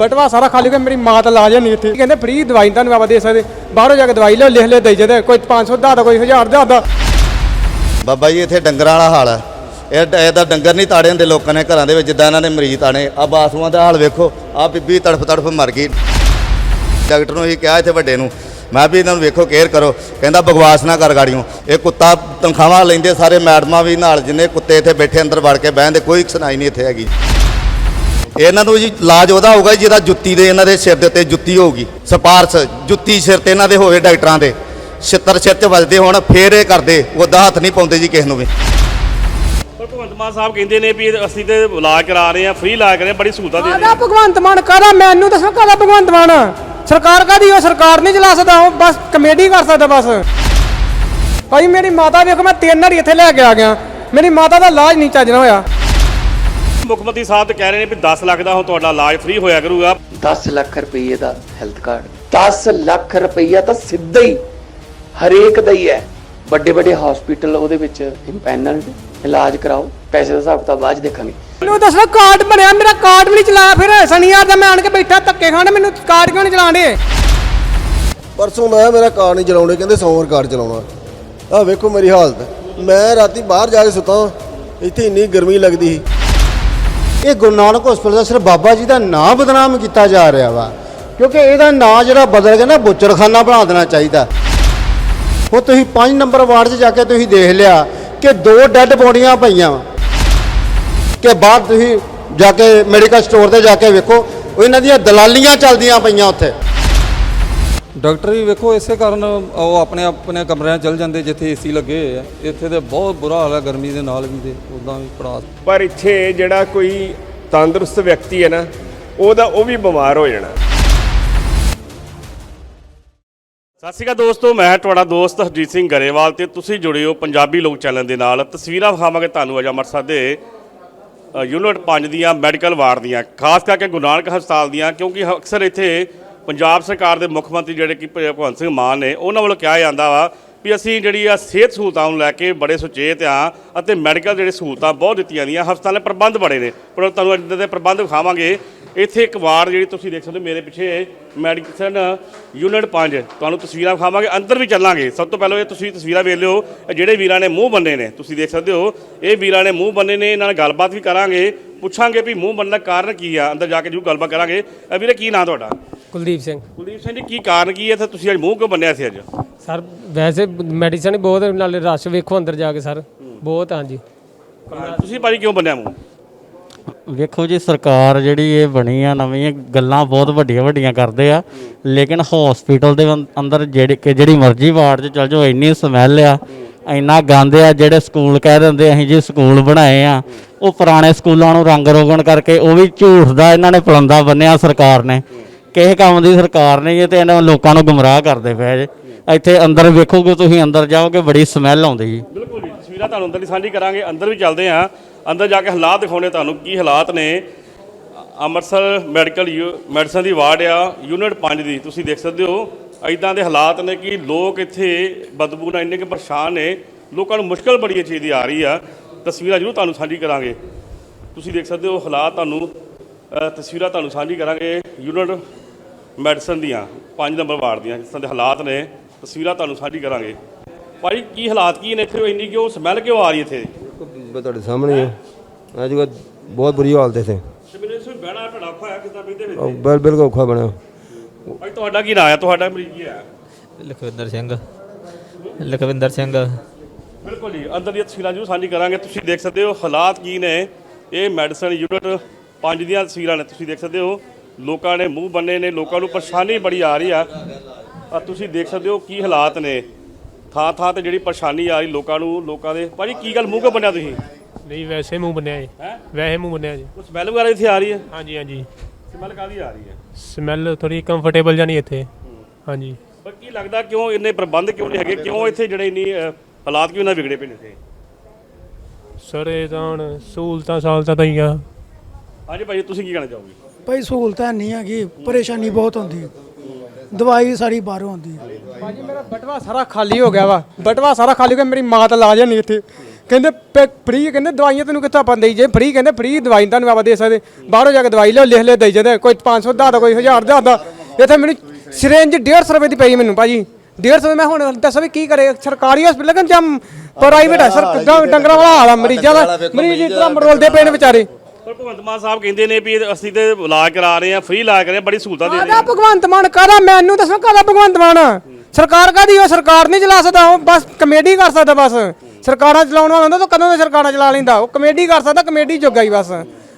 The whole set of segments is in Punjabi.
ਬਟਵਾ ਸਾਰਾ ਖਾਲੀ ਹੋ ਗਿਆ ਮੇਰੀ ਮਾਂ ਤਾਂ ਲਾਜ ਨਹੀਂ ਇੱਥੇ। ਕਹਿੰਦੇ, ਫ੍ਰੀ ਦਵਾਈ ਤੁਹਾਨੂੰ ਆਪਾਂ ਦੇ ਸਕਦੇ। ਬਾਹਰੋਂ ਜਾ ਕੇ ਦਵਾਈ ਲਓ, ਲਿਖ ਲੈ ਦੇਈ ਜਾਂਦੇ ਕੋਈ 500 ਦਾ ਦਾ ਕੋਈ 1000 ਦਾ ਦਾ ਬਾਬਾ ਜੀ, ਇੱਥੇ ਡੰਗਰਾਂ ਵਾਲਾ ਹਾਲ ਹੈ। ਇਹ ਇਹਦਾ ਡੰਗਰ ਨਹੀਂ ਤਾੜੇ ਹੁੰਦੇ, ਲੋਕਾਂ ਨੇ ਘਰਾਂ ਦੇ ਵਿੱਚ ਜਿੱਦਾਂ ਇਹਨਾਂ ਨੇ ਮਰੀਜ਼ ਤਾੜੇ। ਆ ਬਾਥਰੂਮਾਂ ਦਾ ਹਾਲ ਵੇਖੋ ਆ ਬੀਬੀ ਤੜਫ ਤੜਫ ਮਰ ਗਈ। ਡਾਕਟਰ ਨੂੰ ਹੀ ਕਿਹਾ ਇੱਥੇ ਵੱਡੇ ਨੂੰ। ਮੈਂ ਵੀ ਇਹਨਾਂ ਨੂੰ ਵੇਖੋ, ਕੇਅਰ ਕਰੋ। ਕਹਿੰਦਾ, ਬਕਵਾਸ ਨਾ ਕਰ ਗਾੜੀਆਂ ਇਹ ਕੁੱਤਾ ਤਨਖਾਹਾਂ ਲੈਂਦੇ ਸਾਰੇ ਮੈਡਮਾਂ ਵੀ ਨਾਲ, ਜਿੰਨੇ ਕੁੱਤੇ ਇੱਥੇ ਬੈਠੇ ਅੰਦਰ ਵੜ ਕੇ ਬਹਿੰਦੇ, ਕੋਈ ਸੁਣਾਈ ਨਹੀਂ ਇੱਥੇ ਹੈਗੀ। ਇਹਨਾਂ ਨੂੰ ਜੀ ਇਲਾਜ ਉਹਦਾ ਹੋਊਗਾ ਜਿਹਦਾ ਜੁੱਤੀ ਦੇ ਇਹਨਾਂ ਦੇ ਸਿਰ ਦੇ ਉੱਤੇ ਜੁੱਤੀ ਹੋਊਗੀ ਸਪਾਰਸ ਜੁੱਤੀ ਸਿਰ ਤੇ ਇਹਨਾਂ ਦੇ ਹੋਵੇ ਡਾਕਟਰਾਂ ਦੇ। ਛਿੱਤਰ ਸਿਰ ਤੇ ਵੱਜਦੇ ਹੋਣ ਫੇਰ ਇਹ ਕਰਦੇ ਉਹਦਾ ਹੱਥ ਨਹੀਂ ਪਾਉਂਦੇ ਜੀ ਕਿਸੇ ਨੂੰ ਵੀ। ਪਰ ਭਗਵੰਤ ਮਾਨ ਸਾਹਿਬ ਕਹਿੰਦੇ ਨੇ ਵੀ ਅਸੀਂ ਤੇ ਇਲਾਜ ਕਰਾ ਰਹੇ ਆ ਫ੍ਰੀ ਇਲਾਜ ਕਰਾ ਰਹੇ ਬੜੀ ਸਹੂਲਤਾਂ ਦੇ ਰਹੇ। ਭਗਵੰਤ ਮਾਨ ਕਾਹਦਾ ਮੈਨੂੰ ਦੱਸੋ ਕਾਹਦਾ ਭਗਵੰਤ ਮਾਨ? ਸਰਕਾਰ ਕਾਦੀ ਉਹ ਸਰਕਾਰ ਨਹੀਂ ਚਲਾ ਸਕਦਾ ਉਹ ਬਸ ਕਮੇਡੀ ਕਰ ਸਕਦਾ ਬਸ। ਭਾਈ ਮੇਰੀ ਮਾਤਾ ਵੇਖੋ ਮੈਂ ਤਿੰਨ ਵਾਰੀ ਇੱਥੇ ਲੈ ਕੇ ਆ ਗਿਆ। ਮੇਰੀ ਮਾਤਾ ਦਾ ਇਲਾਜ ਨਹੀਂ ਚੱਜਣਾ ਹੋਇਆ। ਮੁੱਖ ਮੰਤਰੀ ਸਾਹਿਬ ਤੇ ਕਹਿ ਰਹੇ ਨੇ ਵੀ 10 ਲੱਖ ਦਾ ਹੁਣ ਤੁਹਾਡਾ ਇਲਾਜ ਫ੍ਰੀ ਹੋਇਆ ਕਰੂਗਾ। 10 ਲੱਖ ਰੁਪਏ ਦਾ ਹੈਲਥ ਕਾਰਡ 10 ਲੱਖ ਰੁਪਈਆ ਤਾਂ ਸਿੱਧਾ ਹੀ ਹਰੇਕ ਦਾ ਹੀ ਹੈ। ਵੱਡੇ ਵੱਡੇ ਹਸਪੀਟਲ ਉਹਦੇ ਵਿੱਚ ਇੰਪੈਨਲਡ ਇਲਾਜ ਕਰਾਓ। ਪੈਸੇ ਦਾ ਹਿਸਾਬ ਕਿਤਾਬ ਬਾਅਦ ਦੇਖਾਂਗੇ। ਮੈਨੂੰ ਦੱਸੋ ਕਾਰਡ ਬਣਿਆ ਮੇਰਾ ਕਾਰਡ ਵੀ ਨਹੀਂ ਚਲਾਇਆ ਫਿਰ। ਸ਼ਨੀਵਾਰ ਦਾ ਮੈਂ ਆਣ ਕੇ ਬੈਠਾ ਧੱਕੇ ਖਾਣੇ ਮੈਨੂੰ ਕਾਰਡ ਕਿਉਂ ਨਹੀਂ ਚਲਾਉਂਦੇ ਪਰਸੋਂ ਮੈਂ ਮੇਰਾ ਕਾਰ ਨਹੀਂ ਚਲਾਉਣੇ ਕਹਿੰਦੇ ਸੋਮਵਾਰ ਕਾਰ ਚਲਾਉਣਾ। ਆਹ ਵੇਖੋ ਮੇਰੀ ਹਾਲਤ। ਮੈਂ ਰਾਤੀ ਬਾਹਰ ਜਾ ਕੇ ਸੁੱਤਾ ਇੱਥੇ ਇੰਨੀ ਗਰਮੀ ਲੱਗਦੀ ਸੀ। ਇਹ ਗੁਰੂ ਨਾਨਕ ਹਸਪਤਾਲ ਦਾ ਸਿਰਫ ਬਾਬਾ ਜੀ ਦਾ ਨਾਂ ਬਦਨਾਮ ਕੀਤਾ ਜਾ ਰਿਹਾ ਵਾ। ਕਿਉਂਕਿ ਇਹਦਾ ਨਾਂ ਜਿਹੜਾ ਬਦਲ ਕੇ ਨਾ ਬੁੱਚਰਖਾਨਾ ਬਣਾ ਦੇਣਾ ਚਾਹੀਦਾ। ਉਹ ਤੁਸੀਂ 5 ਨੰਬਰ ਵਾਰਡ 'ਚ ਜਾ ਕੇ ਤੁਸੀਂ ਦੇਖ ਲਿਆ ਕਿ ਦੋ ਡੈੱਡ ਬੋਡੀਆਂ ਪਈਆਂ ਵਾ। ਕਿ ਬਾਅਦ ਤੁਸੀਂ ਜਾ ਕੇ ਮੈਡੀਕਲ ਸਟੋਰ ਤੇ ਜਾ ਕੇ ਵੇਖੋ ਇਹਨਾਂ ਦੀਆਂ ਦਲਾਲੀਆਂ ਚੱਲਦੀਆਂ ਪਈਆਂ ਉੱਥੇ। ਡਾਕਟਰ ਵੀ ਵੇਖੋ, ਇਸੇ ਕਾਰਨ ਉਹ ਆਪਣੇ ਆਪਣੇ ਕਮਰਿਆਂ 'ਚ ਚਲ ਜਾਂਦੇ ਜਿੱਥੇ ਏਸੀ ਲੱਗੇ ਹੋਏ ਆ। ਇੱਥੇ ਤੇ ਬਹੁਤ ਬੁਰਾ ਹਾਲ ਹੈ ਗਰਮੀ ਦੇ ਨਾਲ ਵੀ ਤੇ ਉਦਾਂ ਵੀ ਪੜਾਸ ਪਰ ਇੱਥੇ ਜਿਹੜਾ ਕੋਈ ਤੰਦਰੁਸਤ ਵਿਅਕਤੀ ਹੈ ਨਾ, ਉਹਦਾ ਉਹ ਵੀ ਬਿਮਾਰ ਹੋ ਜਾਣਾ। ਸਤਿ ਸ਼੍ਰੀ ਅਕਾਲ ਦੋਸਤੋ, ਮੈਂ ਤੁਹਾਡਾ ਦੋਸਤ ਹਰਜੀਤ ਸਿੰਘ ਗਰੇਵਾਲ ਤੇ ਤੁਸੀਂ ਜੁੜੇ ਹੋ ਪੰਜਾਬੀ ਲੋਕ ਚੈਨਲ ਦੇ ਨਾਲ। ਤਸਵੀਰਾਂ ਵਿਖਾਵਾਂਗੇ ਤੁਹਾਨੂੰ ਅੱਜ ਅੰਮ੍ਰਿਤਸਰ ਦੇ ਯੂਨਿਟ 5 ਦੀਆਂ ਮੈਡੀਕਲ ਵਾਰਡ ਦੀਆਂ, ਖਾਸ ਕਰਕੇ ਗੁਰੂ ਨਾਨਕ ਹਸਪਤਾਲ ਦੀਆਂ, ਕਿਉਂਕਿ ਅਕਸਰ ਇੱਥੇ ਪੰਜਾਬ ਸਰਕਾਰ ਦੇ ਮੁੱਖ ਮੰਤਰੀ ਜਿਹੜੇ ਕਿ ਭਗਵੰਤ ਸਿੰਘ ਮਾਨ ਨੇ, ਉਹਨਾਂ ਵੱਲੋਂ ਕਿਹਾ ਜਾਂਦਾ ਵਾ ਵੀ ਅਸੀਂ ਜਿਹੜੀ ਆ ਸਿਹਤ ਸਹੂਲਤਾਂ ਨੂੰ ਲੈ ਕੇ ਬੜੇ ਸੁਚੇਤ ਆ ਅਤੇ ਮੈਡੀਕਲ ਜਿਹੜੇ ਸਹੂਲਤਾਂ ਬਹੁਤ ਦਿੱਤੀਆਂ ਗਈਆਂ, ਹਸਪਤਾਲਾਂ ਪ੍ਰਬੰਧ ਬੜੇ ਨੇ। ਪਰ ਤੁਹਾਨੂੰ ਅੱਜ ਦੇ ਪ੍ਰਬੰਧ ਵਿਖਾਵਾਂਗੇ। ਇੱਥੇ ਇੱਕ ਵਾਰਡ ਜਿਹੜੀ ਤੁਸੀਂ ਦੇਖ ਸਕਦੇ ਹੋ ਮੇਰੇ ਪਿੱਛੇ, ਮੈਡੀਸਨ ਯੂਨਿਟ 5 ਤੁਹਾਨੂੰ ਤਸਵੀਰਾਂ ਵਿਖਾਵਾਂਗੇ, ਅੰਦਰ ਵੀ ਚੱਲਾਂਗੇ। ਸਭ ਤੋਂ ਪਹਿਲਾਂ ਇਹ ਤੁਸੀਂ ਤਸਵੀਰਾਂ ਵੇਖ ਲਿਓ ਜਿਹੜੇ ਵੀਰਾਂ ਨੇ ਮੂੰਹ ਬੰਨੇ ਨੇ, ਤੁਸੀਂ ਦੇਖ ਸਕਦੇ ਹੋ, ਇਹ ਵੀਰਾਂ ਨੇ ਮੂੰਹ ਬੰਨੇ ਨੇ, ਇਹਨਾਂ ਨਾਲ ਗੱਲਬਾਤ ਵੀ ਕਰਾਂਗੇ, ਪੁੱਛਾਂਗੇ ਵੀ ਮੂੰਹ ਬੰਨਣ ਦਾ ਕਾਰਨ ਕੀ ਆ, ਅੰਦਰ ਜਾ ਕੇ ਜੂ ਗੱਲਬਾਤ ਕਰਾਂਗੇ। ਅ, ਵੀਰੇ, ਕੀ ਨਾਂ ਤੁਹਾਡਾ? ਕੁਲਦੀਪ ਸਿੰਘ। ਕੁਲਦੀਪ ਸਿੰਘ ਜੀ ਕੀ ਕਾਰਨ ਕੀ ਹੈ? ਤੇ ਤੁਸੀਂ ਅੱਜ ਮੂੰਹ ਕਿਉਂ ਬੰਨਿਆ ਸੀ ਅੱਜ? ਸਰ ਵੈਸੇ ਮੈਡੀਸਨ ਹੀ ਬਹੁਤ ਨਾਲੇ ਰਸ਼ ਵੇਖੋ ਅੰਦਰ ਜਾ ਕੇ ਸਰ। ਬਹੁਤ ਹਾਂਜੀ। ਤੁਸੀਂ ਭਾਜੀ ਕਿਉਂ ਬੰਨਿਆ ਮੂੰਹ? ਵੇਖੋ ਜੀ ਸਰਕਾਰ ਜਿਹੜੀ ਇਹ ਬਣੀ ਆ ਨਵੀਂ ਇਹ ਗੱਲਾਂ ਬਹੁਤ ਵੱਡੀਆਂ ਵੱਡੀਆਂ ਕਰਦੇ ਆ। ਲੇਕਿਨ ਹਸਪੀਟਲ ਦੇ ਅੰਦਰ ਜਿਹੜੀ ਕਿ ਜਿਹੜੀ ਮਰਜ਼ੀ ਵਾਰਡ 'ਚ ਚਲ ਜਾਓ ਇੰਨੀ ਸਮੈਲ ਆ ਇੰਨਾ ਗੰਦ ਆ ਜਿਹੜੇ ਸਕੂਲ ਕਹਿ ਦਿੰਦੇ ਅਸੀਂ ਜੀ ਸਕੂਲ ਬਣਾਏ ਆ। ਉਹ ਪੁਰਾਣੇ ਸਕੂਲਾਂ ਨੂੰ ਰੰਗ ਰੋਗਣ ਕਰਕੇ ਉਹ ਵੀ ਝੂਠ ਦਾ ਇਹਨਾਂ ਨੇ ਪਲੰਦਾ ਬੰਨਿਆ ਸਰਕਾਰ ਨੇ। ਕਿਸੇ ਕੰਮ ਦੀ ਸਰਕਾਰ ਨਹੀਂ ਹੈ ਤੇ ਇਹਨਾਂ ਲੋਕਾਂ ਨੂੰ ਗੁੰਮਰਾਹ ਕਰਦੇ ਪਏ ਜੇ। ਇੱਥੇ ਅੰਦਰ ਵੇਖੋਗੇ ਤੁਸੀਂ, ਅੰਦਰ ਜਾਓਗੇ ਬੜੀ ਸਮੈਲ ਆਉਂਦੀ ਜੀ। ਬਿਲਕੁਲ ਜੀ, ਤਸਵੀਰਾਂ ਤੁਹਾਨੂੰ ਅੰਦਰ ਦੀ ਸਾਂਝੀ ਕਰਾਂਗੇ, ਅੰਦਰ ਵੀ ਚੱਲਦੇ ਆ ਅੰਦਰ ਜਾ ਕੇ ਹਾਲਾਤ ਦਿਖਾਉਣੇ ਤੁਹਾਨੂੰ ਕੀ ਹਾਲਾਤ ਨੇ। ਅੰਮ੍ਰਿਤਸਰ ਮੈਡੀਕਲ ਯੂ- ਮੈਡੀਸਨ ਦੀ ਵਾਰਡ ਆ, ਯੂਨਿਟ 5 ਦੀ, ਤੁਸੀਂ ਦੇਖ ਸਕਦੇ ਹੋ ਐਦਾਂ ਦੇ ਹਾਲਾਤ ਨੇ ਕਿ ਲੋਕ ਇੱਥੇ ਬਦਬੂ ਨਾਲ ਇੰਨੇ ਕਿ ਪਰੇਸ਼ਾਨ ਨੇ। ਲੋਕਾਂ ਨੂੰ ਮੁਸ਼ਕਲ ਬੜੀ ਇਹ ਚੀਜ਼ ਦੀ ਆ ਰਹੀ ਆ। ਤਸਵੀਰਾਂ ਜ਼ਰੂਰ ਤੁਹਾਨੂੰ ਸਾਂਝੀ ਕਰਾਂਗੇ। ਤੁਸੀਂ ਦੇਖ ਸਕਦੇ ਹੋ ਹਾਲਾਤ ਤੁਹਾਨੂੰ ਤਸਵੀਰਾਂ ਤੁਹਾਨੂੰ ਸਾਂਝੀ ਕਰਾਂਗੇ। ਯੂਨਿਟ ਮੈਡੀਸਨ ਦੀਆਂ 5 ਨੰਬਰ ਵਾਰਡ ਦੀਆਂ ਜਿਸ ਤਰ੍ਹਾਂ ਦੇ ਹਾਲਾਤ ਨੇ ਤਸਵੀਰਾਂ ਤੁਹਾਨੂੰ ਸਾਂਝੀ ਕਰਾਂਗੇ। ਭਾਈ ਕੀ ਹਾਲਾਤ ਕੀ ਨੇ ਇੱਥੇ? ਇੰਨੀ ਕਿਉਂ ਸਮੈਲ ਕਿਉਂ ਆ ਰਹੀ ਇੱਥੇ? ਮੈਂ ਤੁਹਾਡੇ ਸਾਹਮਣੇ ਹੀ ਅੱਜ ਬਹੁਤ ਬੁਰੀ ਹਾਲਤ ਹੈ ਇੱਥੇ ਮੈਨੂੰ ਇਸ ਵਿੱਚ ਬਹਿਣਾ ਤੁਹਾਡਾ ਔਖਾ ਹੋਇਆ ਕਿਦਾਂ ਬਹਿੰਦੇ ਵਿੱਚ ਉਹ ਬਿਲ ਬਿਲਕੁਲ ਔਖਾ ਬਣਿਆ। ਭਾਈ ਤੁਹਾਡਾ ਕੀ ਨਾਂ ਹੈ ਤੁਹਾਡਾ ਮਰੀਜ਼ ਕੀ ਹੈ ਲਖਵਿੰਦਰ ਸਿੰਘ। ਲਖਵਿੰਦਰ ਸਿੰਘ। ਬਿਲਕੁਲ ਜੀ ਅੰਦਰ ਦੀਆਂ ਤਸਵੀਰਾਂ ਜਰੂਰ ਸਾਂਝੀ ਕਰਾਂਗੇ। ਤੁਸੀਂ ਦੇਖ ਸਕਦੇ ਹੋ ਹਾਲਾਤ ਕੀ ਨੇ। ਇਹ ਮੈਡੀਸਨ ਯੂਨਿਟ 5 ਦੀਆਂ ਤਸਵੀਰਾਂ ਨੇ ਤੁਸੀਂ ਦੇਖ ਸਕਦੇ ਹੋ। ਲੋਕਾਂ ਨੇ ਮੂੰਹ ਬੰਨੇ ਨੇ ਲੋਕਾਂ ਨੂੰ ਪਰੇਸ਼ਾਨੀ ਬੜੀ ਆ ਰਹੀ ਆ। ਆ ਤੁਸੀਂ ਦੇਖ ਸਕਦੇ ਹੋ ਕੀ ਹਾਲਾਤ ਨੇ। ਥਾਂ ਥਾਂ ਤੇ ਜਿਹੜੀ ਪਰੇਸ਼ਾਨੀ ਆ ਰਹੀ ਲੋਕਾਂ ਨੂੰ ਲੋਕਾਂ ਦੇ। ਭਾਜੀ ਕੀ ਗੱਲ ਮੂੰਹ ਕਿਉਂ ਬੰਨਿਆ ਤੁਸੀਂ? ਨਹੀਂ ਵੈਸੇ ਮੂੰਹ ਬੰਨਿਆ ਜੀ। ਹੈ? ਵੈਸੇ ਮੂੰਹ ਬੰਨਿਆ ਜੀ। ਕੁਝ ਸਮੈਲ ਵਗੈਰਾ ਇੱਥੇ ਆ ਰਹੀ ਹੈ? ਹਾਂਜੀ ਹਾਂਜੀ। ਸਮੈਲ ਕਾਦੀ ਆ ਰਹੀ ਹੈ? ਸਮੈਲ ਥੋੜੀ ਕੰਫਰਟੇਬਲ ਜਾਨੀ ਇੱਥੇ। ਹਾਂਜੀ। ਪਰ ਕੀ ਲੱਗਦਾ ਕਿਉਂ ਇੰਨੇ ਪ੍ਰਬੰਧ ਕਿਉਂ ਨਹੀਂ ਹੈਗੇ? ਕਿਉਂ ਇੱਥੇ ਜਿਹੜੇ ਇੰਨੀ ਅ, ਹਾਲਾਤ ਕਿਉਂ ਨਾ ਵਿਗੜੇ ਪਏ ਨੇ ਇੱਥੇ? ਸਰ ਇਹ ਤਾਂ ਹੁਣ ਸਹੂਲਤਾਂ ਸਾਲਤਾਂ ਤਾਂ ਹੀ ਆ। ਹਾਂਜੀ ਭਾਈ ਤੁਸੀਂ ਕੀ ਕਹਿਣਾ ਚਾਹੋਗੇ? ਭਾਈ ਸਹੂਲਤਾਂ ਨਹੀਂ ਹੈਗੀ, ਪਰੇਸ਼ਾਨੀ ਬਹੁਤ ਹੁੰਦੀ ਦਵਾਈ ਸਾਰੀ ਬਾਹਰੋਂ ਆਉਂਦੀ ਭਾਜੀ, ਮੇਰਾ ਬਟਵਾ ਸਾਰਾ ਖਾਲੀ ਹੋ ਗਿਆ ਵਾ। ਬਟਵਾ ਸਾਰਾ ਖਾਲੀ ਹੋ ਗਿਆ, ਮੇਰੀ ਮਾਂ ਤਾਂ ਇਲਾਜ ਨਹੀਂ ਇੱਥੇ। ਕਹਿੰਦੇ ਫ੍ਰੀ, ਕਹਿੰਦੇ ਦਵਾਈਆਂ ਤੈਨੂੰ ਕਿੱਥੋਂ ਆਪਾਂ ਦੇਈ ਜੇ ਫ੍ਰੀ ਕਹਿੰਦੇ, ਫ੍ਰੀ ਦਵਾਈ ਤੁਹਾਨੂੰ ਆਪਾਂ ਦੇ ਸਕਦੇ। ਬਾਹਰੋਂ ਜਾ ਕੇ ਦਵਾਈ ਲਿਓ ਲਿਖ ਲੈ ਦੇਈ ਜਾਂਦੇ। ਕੋਈ 500 ਦਾ ਦਾ, ਕੋਈ 1000 ਦਾ ਦਾ। ਇੱਥੇ ਮੈਨੂੰ ਸਿਰੰਜ 150 ਰੁਪਏ ਦੀ ਪਈ ਮੈਨੂੰ, ਭਾਜੀ। 150 ਰੁਪਏ ਮੈਂ ਹੁਣ ਦੱਸੋ ਵੀ ਕੀ ਕਰੇ? ਸਰਕਾਰੀ ਹਸਪੀਟਲ ਕਿ ਜਾਂ ਪ੍ਰਾਈਵੇਟ ਹੈ, ਸਰ ਡੰਗਰਾਂ ਵਾਲਾ ਹਾਲ ਆ, ਮਰੀਜ਼ਾਂ ਦਾ ਮਰੀਜ਼ ਇਸ ਮਰੋਲਦੇ ਪਏ ਨੇ ਵਿਚਾਰੇ। ਪਰ ਭਗਵੰਤ ਮਾਨ ਸਾਹਿਬ ਕਹਿੰਦੇ ਨੇ ਵੀ ਅਸੀਂ ਤੇ ਇਲਾਜ ਕਰਾ ਰਹੇ ਆ ਫ੍ਰੀ ਇਲਾਜ ਕਰ ਰਹੇ ਹਾਂ ਬੜੀ ਸਹੂਲਤਾਂ ਦੇ ਰਹੇ ਕਾਹਦਾ ਹਾਂ ਭਗਵੰਤ ਮਾਨ ਕਾਹਦਾ ਮੈਨੂੰ ਦੱਸੋ ਕਾਹਦਾ ਭਗਵੰਤ ਮਾਨ? ਸਰਕਾਰ ਕਾਦੀ ਉਹ ਸਰਕਾਰ ਨਹੀਂ ਚਲਾ ਸਕਦਾ ਉਹ ਬਸ ਕਮੇਡੀ ਕਰ ਸਕਦਾ ਬਸ। ਸਰਕਾਰਾਂ ਚਲਾਉਣ ਵਾਲਾ ਹੁੰਦਾ ਤਾਂ ਕਦੋਂ ਦੇ ਸਰਕਾਰਾਂ ਚਲਾ ਲੈਂਦਾ? ਉਹ ਕਮੇਡੀ ਕਰ ਸਕਦਾ ਕਮੇਡੀ ਜੋਗਾ ਹੀ ਬਸ।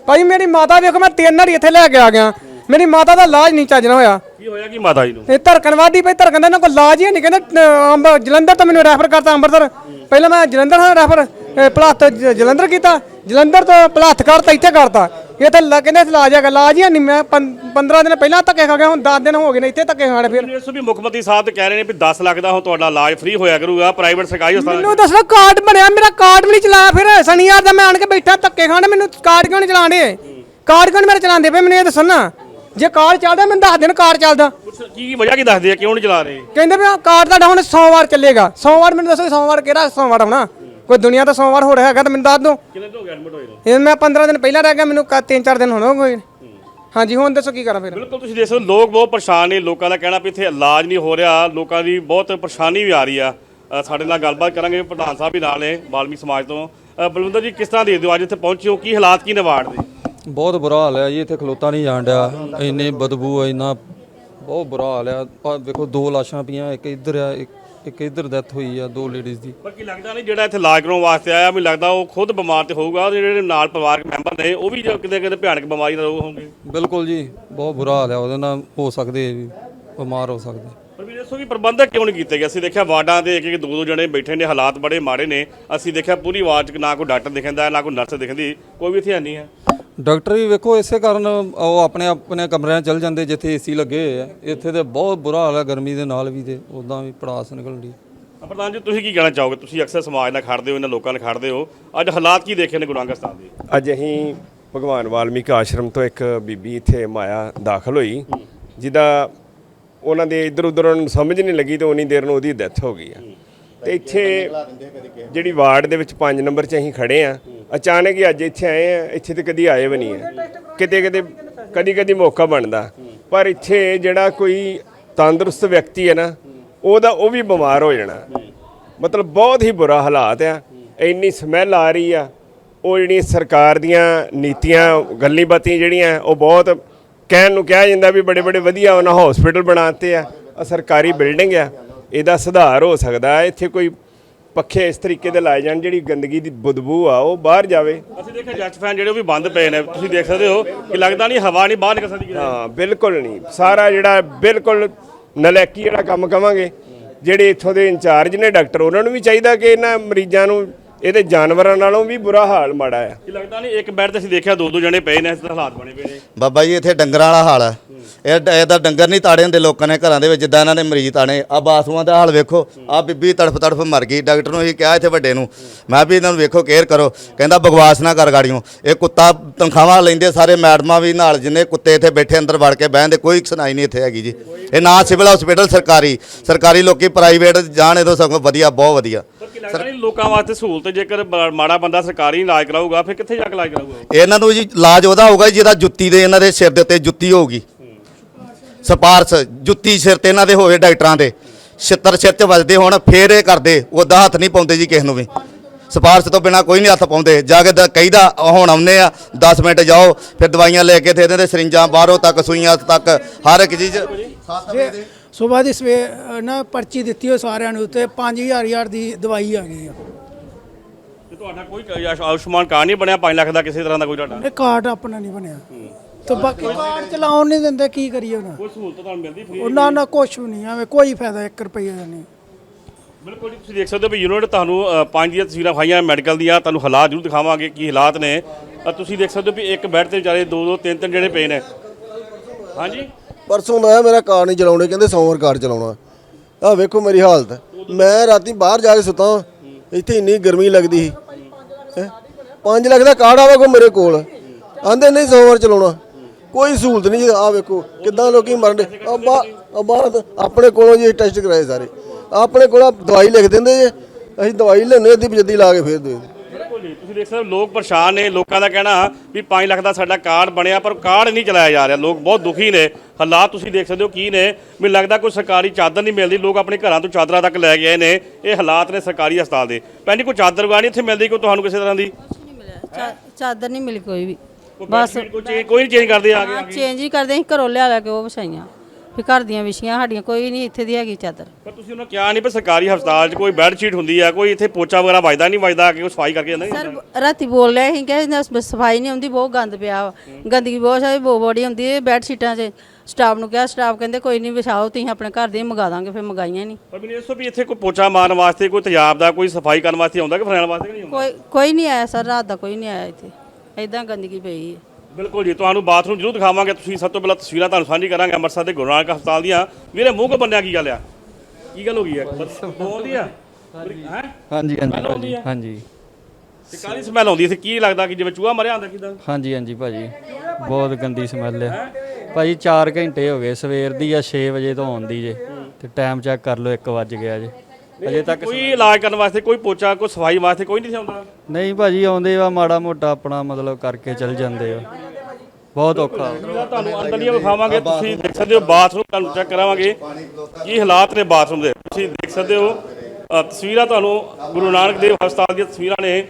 ਭਾਈ ਮੇਰੀ ਮਾਤਾ ਵੇਖੋ ਮੈਂ ਤਿੰਨ ਵਾਰੀ ਇੱਥੇ ਲੈ ਕੇ ਆ ਗਿਆ। ਮੇਰੀ ਮਾਤਾ ਦਾ ਇਲਾਜ ਨਹੀਂ ਚੱਜਣਾ ਹੋਇਆ। ਕੀ ਹੋਇਆ ਕੀ ਮਾਤਾ ਜੀ ਨੂੰ? ਇਹ ਧਰਕਣਵਾਦੀ ਪਈ ਧਰਕਣ ਦਾ ਇਹਨਾਂ ਕੋਲ ਇਲਾਜ ਹੀ ਨਹੀਂ ਕਹਿੰਦੇ ਅਹ, ਅੰਬ ਜਲੰਧਰ ਤੋਂ ਮੈਨੂੰ ਰੈਫਰ ਕਰਤਾ ਅੰਮ੍ਰਿਤਸਰ। ਪਹਿਲਾਂ ਮੈਂ ਜਲੰਧਰ ਤੋਂ ਰੈਫਰ ਭਲਾਤ ਜਲੰਧਰ ਕੀਤਾ। ਜਲੰਧਰ ਤੋਂ ਭਲਾਤ ਕਰਤਾ ਇੱਥੇ ਕਰਤਾ ਲ- ਕਹਿੰਦੇ ਇਲਾਜ ਹੈਗਾ ਇਲਾਜ ਹੀ ਨਹੀਂ। ਮੈਂ 15 ਦਿਨ ਪਹਿਲਾਂ ਧੱਕੇ ਖਾ ਗਿਆ ਹੁਣ 10 ਦਿਨ ਹੋ ਗਏ ਨੇ ਇੱਥੇ ਧੱਕੇ ਖਾਣੇ ਫਿਰ। ਇਸ ਵੀ ਮੁੱਖ ਮੰਤਰੀ ਸਾਹਿਬ ਤੇ ਕਹਿ ਰਹੇ ਨੇ ਵੀ 10 ਲੱਖ ਦਾ ਹੁਣ ਤੁਹਾਡਾ ਇਲਾਜ ਫ੍ਰੀ ਹੋਇਆ ਕਰੂਗਾ ਪ੍ਰਾਈਵੇਟ ਸਰਕਾਰੀ ਹਸਪਤਾਲ ਮੈਨੂੰ ਦੱਸੋ ਕਾਰਡ ਬਣਿਆ ਮੇਰਾ ਕਾਰਡ ਵੀ ਨਹੀਂ ਚਲਾਇਆ ਫਿਰ। ਸ਼ਨੀਵਾਰ ਦਾ ਮੈਂ ਆਣ ਕੇ ਬੈਠਾ ਧੱਕੇ ਖਾਣੇ ਮੈਨੂੰ ਕਾਰਡ ਕਿਉਂ ਨਹੀਂ ਚਲਾਉਂਦੇ? ਕਾਰਡ ਕਿਉਂ ਮੇਰੇ ਚਲਾਉਂਦੇ ਪਏ ਮੈਨੂੰ ਇਹ ਦੱਸੋ ਨਾ। ਜੇ ਕਾਰਡ ਚੱਲਦਾ ਮੈਨੂੰ ਦੱਸ ਦੇਣ ਕਾਰਡ ਚੱਲਦਾ। ਕੀ ਵਜ੍ਹਾ ਕੀ ਦੱਸਦੇ ਆ ਕਿਉਂ ਨਹੀਂ ਚਲਾ ਰਹੇ? ਕਹਿੰਦੇ ਵੀ ਕਾਰਡ ਤੁਹਾਡਾ ਹੁਣ ਸੋਮਵਾਰ ਚੱਲੇਗਾ। ਸੋਮਵਾਰ ਮੈਨੂੰ ਦੱਸੋ ਸੋਮਵਾਰ ਕਿਹੜਾ ਸੋਮਵਾਰ ਹੋਣਾ ਕੋਈ ਦੁਨੀਆ ਦਾ ਸੋਮਵਾਰ ਹੋ ਰਿਹਾ ਹੈਗਾ ਤਾਂ ਮੈਨੂੰ ਦੱਸ ਦਿਓ। ਕਿੰਨੇ ਦਿਨ ਹੋ ਗਏ ਐਡਮਿਟ ਹੋਏ ਨੂੰ? ਇਹ ਮੈਂ 15 ਦਿਨ ਪਹਿਲਾਂ ਰਹਿ ਗਿਆ ਮੈਨੂੰ 3-4 ਦਿਨ ਹੋਣੇ ਕੋਈ ਹਾਂਜੀ ਹੁਣ ਦੱਸੋ ਕੀ ਕਰਾਂ ਫਿਰ? ਬਿਲਕੁਲ ਤੁਸੀਂ ਦੇਖ ਸਕਦੇ ਹੋ ਲੋਕ ਬਹੁਤ ਪਰੇਸ਼ਾਨ ਨੇ ਲੋਕਾਂ ਦਾ ਕਹਿਣਾ ਵੀ ਇੱਥੇ ਇਲਾਜ ਨਹੀਂ ਹੋ ਰਿਹਾ ਲੋਕਾਂ ਦੀ ਬਹੁਤ ਪਰੇਸ਼ਾਨੀ ਵੀ ਆ ਰਹੀ ਆ। ਅ, ਸਾਡੇ ਨਾਲ ਗੱਲਬਾਤ ਕਰਾਂਗੇ ਪ੍ਰਧਾਨ ਸਾਹਿਬ ਵੀ ਨਾਲ ਨੇ ਬਾਲਮੀ ਸਮਾਜ ਤੋਂ। ਅ, ਬਲਵਿੰਦਰ ਜੀ ਕਿਸ ਤਰ੍ਹਾਂ ਦੇ ਦਿਓ ਅੱਜ ਇੱਥੇ ਪਹੁੰਚੇ ਹੋ? ਕੀ ਹਾਲਾਤ ਕੀ ਨੇ? ਵਾਰਡ ਦੇ ਬਹੁਤ ਬੁਰਾ ਹਾਲ ਹੈ ਜੀ ਇੱਥੇ ਖਲੋਤਾ ਨਹੀਂ ਜਾਣ ਡਿਆ। ਇੰਨੇ ਬਦਬੂ ਆ ਇੰਨਾ ਬਹੁਤ ਬੁਰਾ ਹਾਲ ਆ। ਵੇਖੋ ਦੋ ਲਾਸ਼ਾਂ ਪਈਆਂ ਇੱਕ ਇੱਧਰ ਆ ਇੱਕ ਇੱਕ ਇੱਧਰ ਡੈਥ ਹੋਈ ਆ ਦੋ ਲੇਡੀਜ਼ ਦੀ। ਪਰ ਕੀ ਲੱਗਦਾ ਨਹੀਂ ਜਿਹੜਾ ਇੱਥੇ ਇਲਾਜ ਕਰਾਉਣ ਵਾਸਤੇ ਆਇਆ ਮੈਨੂੰ ਲੱਗਦਾ ਉਹ ਖੁਦ ਬਿਮਾਰ ਤੇ ਹੋਊਗਾ ਉਹਦੇ ਜਿਹੜੇ ਨਾਲ ਪਰਿਵਾਰਕ ਮੈਂਬਰ ਨੇ ਉਹ ਵੀ ਜੋ ਕਿਤੇ ਕਿਤੇ ਭਿਆਨਕ ਬਿਮਾਰੀ ਨਾਲ ਹੋਣਗੇ। ਬਿਲਕੁਲ ਜੀ ਬਹੁਤ ਬੁਰਾ ਹਾਲ ਆ ਉਹਦੇ ਨਾਲ ਹੋ ਸਕਦੇ ਵੀ ਬਿਮਾਰ ਹੋ ਸਕਦੇ। ਪਰ ਵੀ ਦੱਸੋ ਕਿ ਪ੍ਰਬੰਧਕ ਕਿਉਂ ਨਹੀਂ ਕੀਤੇ ਗਏ? ਅਸੀਂ ਦੇਖਿਆ ਵਾਰਡਾਂ ਦੇ ਇੱਕ ਇੱਕ ਦੋ ਦੋ ਜਣੇ ਬੈਠੇ ਨੇ ਹਾਲਾਤ ਬੜੇ ਮਾੜੇ ਨੇ। ਅਸੀਂ ਦੇਖਿਆ ਪੂਰੀ ਵਾਰਡ 'ਚ ਨਾ ਕੋਈ ਡਾਕਟਰ ਦਿਖਦਾ ਨਾ ਕੋਈ ਨਰਸ ਦਿਖਦੀ ਕੋਈ ਵੀ ਇੱਥੇ ਹੈ ਨਹੀਂ ਹੈ। ਡਾਕਟਰ ਵੀ ਵੇਖੋ ਇਸੇ ਕਾਰਨ ਉਹ ਆਪਣੇ ਆਪਣੇ ਕਮਰਿਆਂ 'ਚ ਚਲ ਜਾਂਦੇ ਜਿੱਥੇ ਏਸੀ ਲੱਗੇ ਹੋਏ ਆ। ਇੱਥੇ ਤੇ ਬਹੁਤ ਬੁਰਾ ਹਾਲ ਆ ਗਰਮੀ ਦੇ ਨਾਲ ਵੀ ਤੇ ਉਦਾਂ ਵੀ ਪੜਾਸ ਨਿਕਲਦੀ ਅ, ਪ੍ਰਧਾਨ ਜੀ ਤੁਸੀਂ ਕੀ ਕਹਿਣਾ ਚਾਹੋਗੇ? ਤੁਸੀਂ ਅਕਸਰ ਸਮਾਜ ਨਾਲ ਖੜਦੇ ਹੋ ਇਹਨਾਂ ਲੋਕਾਂ ਨਾਲ ਖੜਦੇ ਹੋ। ਅੱਜ ਹਾਲਾਤ ਕੀ ਦੇਖੇ ਨੇ ਗੁਰੂ ਅੰਗਦ ਸਾਹਿਬ ਦੇ? ਅੱਜ ਅਸੀਂ ਭਗਵਾਨ ਵਾਲਮੀਕ ਆਸ਼ਰਮ ਤੋਂ ਇੱਕ ਬੀਬੀ ਇੱਥੇ ਮਾਇਆ ਦਾਖਲ ਹੋਈ ਜਿਹਦਾ ਉਹਨਾਂ ਦੇ ਇੱਧਰ ਉੱਧਰ ਉਹਨਾਂ ਨੂੰ ਸਮਝ ਨਹੀਂ ਲੱਗੀ ਤੇ ਉਨੀ ਦੇਰ ਨੂੰ ਉਹਦੀ ਡੈਥ ਹੋ ਗਈ ਆ। ਤੇ ਇੱਥੇ ਜਿਹੜੀ ਵਾਰਡ ਦੇ ਵਿੱਚ 5 ਨੰਬਰ 'ਚ ਅਸੀਂ ਖੜੇ ਆ, ਅਚਾਨਕ ਹੀ ਅੱਜ ਇੱਥੇ ਆਏ ਆ, ਇੱਥੇ ਤੇ ਕਦੀ ਆਏ ਵੀ ਨਹੀਂ ਆ। ਕਿਤੇ ਕਿਤੇ ਕਦੀ ਕਦੀ ਮੌਕਾ ਬਣਦਾ। ਪਰ ਇੱਥੇ ਜਿਹੜਾ ਕੋਈ ਤੰਦਰੁਸਤ ਵਿਅਕਤੀ ਹੈ ਨਾ, ਉਹਦਾ ਉਹ ਵੀ ਬਿਮਾਰ ਹੋ ਜਾਣਾ। ਮਤਲਬ ਬਹੁਤ ਹੀ ਬੁਰਾ ਹਾਲਾਤ ਆ। ਇੰਨੀ ਸਮੈਲ ਆ ਰਹੀ ਆ। ਉਹ ਜਿਹੜੀਆਂ ਸਰਕਾਰ ਦੀਆਂ ਨੀਤੀਆਂ, ਗੱਲੀ ਬਾਤੀਆਂ ਜਿਹੜੀਆਂ, ਉਹ ਬਹੁਤ ਕਹਿਣ ਨੂੰ ਕਿਹਾ ਜਾਂਦਾ ਵੀ ਬੜੇ ਬੜੇ ਵਧੀਆ ਉਹਨਾਂ ਹਸਪੀਟਲ ਬਣਾਤੇ ਆ। ਸਰਕਾਰੀ ਬਿਲਡਿੰਗ ਆ। ਇਹਦਾ ਸੁਧਾਰ ਹੋ ਸਕਦਾ ਹੈ। ਇੱਥੇ ਕੋਈ ਪੱਖੇ ਇਸ ਤਰੀਕੇ ਦੇ ਲਾਏ ਜਾਣ ਜਿਹੜੀ ਗੰਦਗੀ ਦੀ ਬਦਬੂ ਆ ਉਹ ਬਾਹਰ ਜਾਵੇ। ਅਸੀਂ ਦੇਖਿਆ ਜੱਟ ਫੈਨ ਜਿਹੜੇ ਉਹ ਵੀ ਬੰਦ ਪਏ ਨੇ। ਤੁਸੀਂ ਦੇਖ ਸਕਦੇ ਹੋ ਕਿ ਲੱਗਦਾ ਨਹੀਂ ਹਵਾ ਨਹੀਂ ਬਾਹਰ ਨਿਕਲ ਸਕਦੀ ਹਾਂ ਬਿਲਕੁਲ ਨਹੀਂ। ਸਾਰਾ ਜਿਹੜਾ ਬਿਲਕੁਲ ਨਲੈਕੀ ਜਿਹੜਾ ਕੰਮ ਕਵਾਂਗੇ। ਜਿਹੜੇ ਇੱਥੋਂ ਦੇ ਇੰਚਾਰਜ ਨੇ ਡਾਕਟਰ ਉਹਨਾਂ ਨੂੰ ਵੀ ਚਾਹੀਦਾ ਕਿ ਇਹਨਾਂ ਮਰੀਜ਼ਾਂ ਨੂੰ ਇਹਦੇ ਜਾਨਵਰਾਂ ਨਾਲੋਂ ਵੀ ਬੁਰਾ ਹਾਲ ਮਾੜਾ ਆ ਕਿ ਲੱਗਦਾ ਨਹੀਂ ਇੱਕ ਬੈੱਡ ਤੇ ਅਸੀਂ ਦੇਖਿਆ ਦੋ ਦੋ ਜਣੇ ਪਏ ਨੇ ਇਸ ਤਰ੍ਹਾਂ ਹਾਲਾਤ ਬਣੇ ਪਏ ਨੇ। ਬਾਬਾ ਜੀ ਇੱਥੇ ਡੰਗਰਾਂ ਵਾਲਾ ਹਾਲ ਹੈ। ਇਹ ਇਹਦਾ ਡੰਗਰ ਨਹੀਂ ਤਾੜੇ ਹੁੰਦੇ ਲੋਕਾਂ ਨੇ ਘਰਾਂ ਦੇ ਵਿੱਚ ਜਿੱਦਾਂ ਇਹਨਾਂ ਨੇ ਮਰੀਜ਼ ਤਾਣੇ ਆ ਬਾਥਰੂਮਾਂ ਦਾ ਹਾਲ ਵੇਖੋ ਆ ਬੀਬੀ ਤੜਫ ਤੜਫ ਮਰ ਗਈ ਡਾਕਟਰ ਨੂੰ ਇਹ ਕਿਹਾ ਇੱਥੇ ਵੱਡੇ ਨੂੰ। ਮੈਂ ਵੀ ਇਹਨਾਂ ਨੂੰ ਵੇਖੋ ਕੇਅਰ ਕਰੋ। ਕਹਿੰਦਾ ਬਕਵਾਸ ਨਾ ਕਰ ਗਾੜੀਆਂ ਇਹ ਕੁੱਤਾ ਤਨਖਾਹਾਂ ਲੈਂਦੇ ਸਾਰੇ ਮੈਡਮਾਂ ਵੀ ਨਾਲ ਜਿੰਨੇ ਕੁੱਤੇ ਇੱਥੇ ਬੈਠੇ ਅੰਦਰ ਵੜ ਕੇ ਬਹਿੰਦੇ ਕੋਈ ਸੁਣਾਈ ਨਹੀਂ ਇੱਥੇ ਹੈਗੀ ਜੀ। ਇਹ ਨਾ ਸਿਵਲ ਹਸਪੀਟਲ ਸਰਕਾਰੀ। ਸਰਕਾਰੀ ਲੋਕੀ ਪ੍ਰਾਈਵੇਟ ਜਾਣ ਇਹਦੋਂ ਸਗੋਂ ਵਧੀਆ ਬਹੁਤ ਵਧੀਆ। ਲੱਗਦਾ ਨਹੀਂ ਲੋਕਾਂ ਵਾਸਤੇ ਸਹੂਲਤ ਜੇਕਰ ਬ- ਮਾੜਾ ਬੰਦਾ ਸਰਕਾਰੀ ਇਲਾਜ ਕਰਾਊਗਾ ਫਿਰ ਕਿੱਥੇ ਜਾ ਕੇ ਇਲਾਜ ਕਰਾਊਗਾ ਉਹ? ਇਹਨਾਂ ਨੂੰ ਜੀ ਇਲਾਜ ਉਹਦਾ ਹੋਊਗਾ ਜਿਹਦਾ ਜੁੱਤੀ ਦੇ ਇਹਨਾਂ ਦੇ ਸਿਰ ਦੇ ਉੱਤੇ ਜੁੱਤੀ ਹੋਊਗੀ। ਸਪਾਰਸ ਜੁੱਤੀ ਸਿਰ ਤੇ ਇਹਨਾਂ ਦੇ ਹੋਵੇ ਡਾਕਟਰਾਂ ਦੇ। ਛਿੱਤਰ ਸਿਰ 'ਚ ਵੱਜਦੇ ਹੋਣ ਫੇਰ ਇਹ ਕਰਦੇ ਉਹਦਾ ਹੱਥ ਨਹੀਂ ਪਾਉਂਦੇ ਜੀ ਕਿਸੇ ਨੂੰ ਵੀ। ਸਪਾਰਸ ਤੋਂ ਬਿਨਾ ਕੋਈ ਨਹੀਂ ਹੱਥ ਪਾਉਂਦੇ। ਜਾ ਕੇ ਦ- ਕਹੀਦਾ ਹੁਣ ਆਉਂਦੇ ਆ 10 ਮਿੰਟ ਜਾਓ ਫਿਰ ਦਵਾਈਆਂ ਲੈ ਕੇ ਤੇ ਇਹਨਾਂ ਦੇ ਸਰਿੰਜਾਂ ਬਾਹਰੋਂ ਤੱਕ ਸੂਈਆਂ ਤੱਕ ਹਰ ਇੱਕ ਚੀਜ਼। ਸਵੇਰ ਦੀ ਸਵੇ ਨਾ ਪਰਚੀ ਦਿੱਤੀ ਹੋ ਸਾਰਿਆਂ ਨੂੰ ਤੇ 5000 ਹਜ਼ਾਰ ਦੀ ਦਵਾਈ ਆ ਗਈ ਆ। ਤੇ ਤੁਹਾਡਾ ਕੋਈ ਆਯੁਸ਼ਮਾਨ ਕਾਰਡ ਨਹੀਂ ਬਣਿਆ? 5 ਲੱਖ ਦਾ ਕਿਸੇ ਤਰ੍ਹਾਂ ਦਾ ਕੋਈ ਤੁਹਾਡਾ? ਇਹ ਕਾਰਡ ਆਪਣਾ ਨਹੀਂ ਬਣਿਆ। ਤੇ ਬਾਕੀ ਕਾਰਡ ਚਲਾਉਣ ਨਹੀਂ ਦਿੰਦੇ ਕੀ ਕਰੀਏ ਉਹਨਾਂ ਕੋਈ ਸਹੂਲਤ ਤੁਹਾਨੂੰ ਮਿਲਦੀ free? ਉਹਨਾਂ ਨਾਲ ਕੁਛ ਵੀ ਨਹੀਂ ਐਵੇਂ ਕੋਈ ਫਾਇਦਾ 1 ਰੁਪਈਆ ਦਾ ਨਹੀਂ। ਬਿਲਕੁਲ ਤੁਸੀਂ ਦੇਖ ਸਕਦੇ ਹੋ ਵੀ ਯੂਨਿਟ ਤੁਹਾਨੂੰ ਪੰਜ ਦੀਆਂ ਤਸਵੀਰਾਂ ਖਾਈਆਂ ਮੈਡੀਕਲ ਦੀਆਂ ਤੁਹਾਨੂੰ ਹਾਲਾਤ ਜ਼ਰੂਰ ਦਿਖਾਵਾਂਗੇ ਕੀ ਹਾਲਾਤ ਨੇ। ਤੁਸੀਂ ਦੇਖ ਸਕਦੇ ਹੋ ਵੀ ਇੱਕ ਬੈੱਡ ਤੇ ਵਿਚਾਰੇ ਦੋ ਦੋ ਤਿੰਨ ਤਿੰਨ ਜਿਹੜੇ ਪਏ ਨੇ। ਹਾਂਜੀ? ਪਰਸੋਂ ਆਇਆ, ਮੇਰਾ ਕਾਰ ਨਹੀਂ ਚਲਾਉਣੇ ਕਹਿੰਦੇ ਸੋਮਵਾਰ ਕਾਰ ਚਲਾਉਣਾ। ਆਹ ਵੇਖੋ ਮੇਰੀ ਹਾਲਤ। ਮੈਂ ਰਾਤੀ ਬਾਹਰ ਜਾ ਕੇ ਸੁੱਤਾ ਇੱਥੇ ਇੰਨੀ ਗਰਮੀ ਲੱਗਦੀ ਸੀ। 5 ਲੱਖ ਦਾ ਕਾਰਡ ਆਵੇ ਕੋ ਮੇਰੇ ਕੋਲ। ਆਂਦੇ ਨਹੀਂ ਸੋਮਵਾਰ ਚਲਾਉਣਾ। ਕੋਈ ਸਹੂਲਤ ਨਹੀਂ ਆ ਵੇਖੋ ਕਿੱਦਾਂ ਲੋਕੀ ਮਰਨ ਦੇ। ਬਾਹਰ ਆਪਣੇ ਕੋਲੋਂ ਜੀ ਟੈਸਟ ਕਰਾਏ ਸਾਰੇ। ਆਪਣੇ ਕੋਲ ਦਵਾਈ ਲਿਖ ਦਿੰਦੇ ਜੇ। ਅਸੀਂ ਦਵਾਈ ਲੈਣੇ ਅੱਧੀ ਬਜੱਦੀ ਲਾ ਕੇ ਫੇਰ ਦੇ ਤੁਸੀਂ ਦੇਖ ਸਕਦੇ ਹੋ ਲੋਕ ਪਰੇਸ਼ਾਨ ਨੇ ਲੋਕਾਂ ਦਾ ਕਹਿਣਾ ਵੀ 5 ਲੱਖ ਦਾ ਸਾਡਾ ਕਾਰਡ ਬਣਿਆ ਪਰ ਕਾਰਡ ਨਹੀਂ ਚਲਾਇਆ ਜਾ ਰਿਹਾ। ਲੋਕ ਬਹੁਤ ਦੁਖੀ ਨੇ। ਹਾਲਾਤ ਤੁਸੀਂ ਦੇਖ ਸਕਦੇ ਹੋ ਕੀ ਨੇ। ਮੈਨੂੰ ਲੱਗਦਾ ਕੋਈ ਸਰਕਾਰੀ ਚਾਦਰ ਨਹੀਂ ਮਿਲਦੀ। ਲੋਕ ਆਪਣੇ ਘਰਾਂ ਤੋਂ ਚਾਦਰਾਂ ਤੱਕ ਲੈ ਗਏ ਨੇ। ਇਹ ਹਾਲਾਤ ਨੇ ਸਰਕਾਰੀ ਹਸਪਤਾਲ ਦੇ। ਜੀ ਕੋਈ ਚਾਦਰ ਨਹੀਂ ਇੱਥੇ ਮਿਲਦੀ? ਕੋਈ ਤੁਹਾਨੂੰ ਕਿਸੇ ਤਰ੍ਹਾਂ ਦੀ? ਚਾਦਰ ਨਹੀਂ ਮਿਲੀ ਕੋਈ ਵੀ। ਬਸ ਕੋਈ ਚੇਂਜ ਕੋਈ ਨਹੀਂ ਚੇਂਜ ਕਰਦੇ ਆ ਕੇ ਚੇਂਜ ਹੀ ਕਰਦੇ ਅਸੀਂ ਘਰੋਂ ਲਿਆ ਲਿਆ ਕੇ ਉਹ ਵਿਛਾਈਆਂ। ਵੀ ਘਰ ਦੀਆਂ ਵਿਛੀਆਂ ਸਾਡੀਆਂ ਕੋਈ ਨਹੀਂ ਇੱਥੇ ਦੀ ਹੈਗੀ ਚਾਦਰ। ਪਰ ਤੁਸੀਂ ਉਹਨਾਂ ਕਿਹਾ ਨਹੀਂ ਪਰ ਸਰਕਾਰੀ ਹਸਪਤਾਲ 'ਚ ਕੋਈ ਬੈੱਡ ਸ਼ੀਟ ਹੁੰਦੀ ਆ ਕੋਈ ਇੱਥੇ ਪੋਚਾ ਵਗੈਰਾ ਵੱਜਦਾ ਨਹੀਂ ਵੱਜਦਾ ਕਿ ਉਹ ਸਫ਼ਾਈ ਕਰਕੇ ਜਾਂਦਾ ਸਰ ਰਾਤੀ ਬੋਲ ਰਿਹਾ ਸੀ ਕਿ ਸਫ਼ਾਈ ਨਹੀਂ ਹੁੰਦੀ ਬਹੁਤ ਗੰਦ ਪਿਆ ਵਾ। ਗੰਦਗੀ ਬਹੁਤ ਸਾਰੀ ਬੋ ਬੜੀ ਹੁੰਦੀ ਹੈ ਬੈੱਡ ਸ਼ੀਟਾਂ 'ਚ। ਸਟਾਫ ਨੂੰ ਕਿਹਾ ਸਟਾਫ ਕਹਿੰਦੇ ਕੋਈ ਨਹੀਂ ਵਿਛਾਓ ਤੁਸੀਂ ਆਪਣੇ ਘਰ ਦੇ ਮੰਗਾ ਦਾਂਗੇ ਫਿਰ ਮੰਗਾਈਆਂ ਨਹੀਂ। ਪਰ ਮੈਨੂੰ ਇਹ ਦੱਸੋ ਵੀ ਇੱਥੇ ਕੋਈ ਪੋਚਾ ਮਾਰਨ ਵਾਸਤੇ ਕੋਈ ਤੇਜ਼ਾਬ ਦਾ ਕੋਈ ਸਫ਼ਾਈ ਕਰਨ ਵਾਸਤੇ ਆਉਂਦਾ ਕਿ ਫਰੈਲ ਵਾਸਤੇ ਕਿ ਨਹੀਂ ਆਉਂਦਾ? ਕੋਈ ਕੋਈ ਨਹੀਂ ਆਇਆ ਸਰ ਰਾਤ ਦਾ ਕੋਈ ਨਹੀਂ ਆਇਆ ਇੱਥੇ। ਐਦਾਂ ਗੰਦਗੀ ਪਈ ਹੈ। ਬਿਲਕੁਲ ਜੀ ਤੁਹਾਨੂੰ ਬਾਥਰੂਮ ਜ਼ਰੂਰ ਦਿਖਾਵਾਂਗੇ। ਤੁਸੀਂ ਸਭ ਤੋਂ ਪਹਿਲਾਂ ਤਸਵੀਰਾਂ ਤੁਹਾਨੂੰ ਸਾਂਝੀ ਕਰਾਂਗੇ ਅੰਮ੍ਰਿਤਸਰ ਦੇ ਗੁਰੂ ਨਾਨਕ ਹਸਪਤਾਲ ਦੀਆਂ। ਵੀਰੇ ਮੂੰਹ ਕੋ ਬੰਨਿਆ ਕੀ ਗੱਲ ਆ? ਕੀ ਗੱਲ ਹੋ ਗਈ ਆ? ਬੋਲਦੀ ਆ? ਹੈ? ਹਾਂਜੀ ਹਾਂਜੀ? ਹਾਂਜੀ। ਤੇ ਕਾਹਦੀ ਸਮੈਲ ਆਉਂਦੀ ਸੀ ਕੀ ਲੱਗਦਾ ਕਿ ਜਿਵੇਂ ਚੂਹਾ ਮਰਿਆ ਹੁੰਦਾ ਕਿਦਾਂ? ਹਾਂਜੀ ਹਾਂਜੀ ਭਾਜੀ। ਬਹੁਤ ਗੰਦੀ ਸਮੈਲ ਆ। ਭਾਜੀ 4 ਘੰਟੇ ਹੋ ਗਏ ਸਵੇਰ ਦੀ ਆ 6 ਵਜੇ ਤੋਂ ਆਉਂਦੀ ਜੇ। ਤੇ ਟਾਈਮ ਚੈੱਕ ਕਰ ਲਓ 1 ਵੱਜ ਗਿਆ ਜੇ। ਅਜੇ ਤੱਕ ਕੋਈ ਇਲਾਜ ਕਰਨ ਵਾਸਤੇ ਕੋਈ ਪੋਚਾ ਕੋਈ ਸਫ਼ਾਈ ਵਾਸਤੇ ਕੋਈ ਨਹੀਂ ਆਉਂਦਾ? ਨਹੀਂ ਭਾਜੀ ਆਉਂਦੇ ਆ ਮਾੜਾ ਮੋਟਾ ਆਪਣਾ ਮਤਲਬ ਕਰਕੇ ਚਲ ਜਾਂਦੇ ਆ। ਬਹੁਤ ਔਖਾ। ਤੁਹਾਨੂੰ ਅੰਦਰਲੀਆਂ ਵਿਖਾਵਾਂਗੇ ਤੁਸੀਂ ਦੇਖ ਸਕਦੇ ਹੋ ਬਾਥਰੂਮ ਤੁਹਾਨੂੰ ਚੈੱਕ ਕਰਾਵਾਂਗੇ। ਕੀ ਹਾਲਾਤ ਨੇ ਬਾਥਰੂਮ ਦੇ? ਤੁਸੀਂ ਦੇਖ ਸਕਦੇ ਹੋ ਅ, ਤਸਵੀਰਾਂ ਤੁਹਾਨੂੰ ਗੁਰੂ ਨਾਨਕ ਦੇਵ ਹਸਪਤਾਲ ਦੀਆਂ ਤਸਵੀਰਾਂ ਨੇ।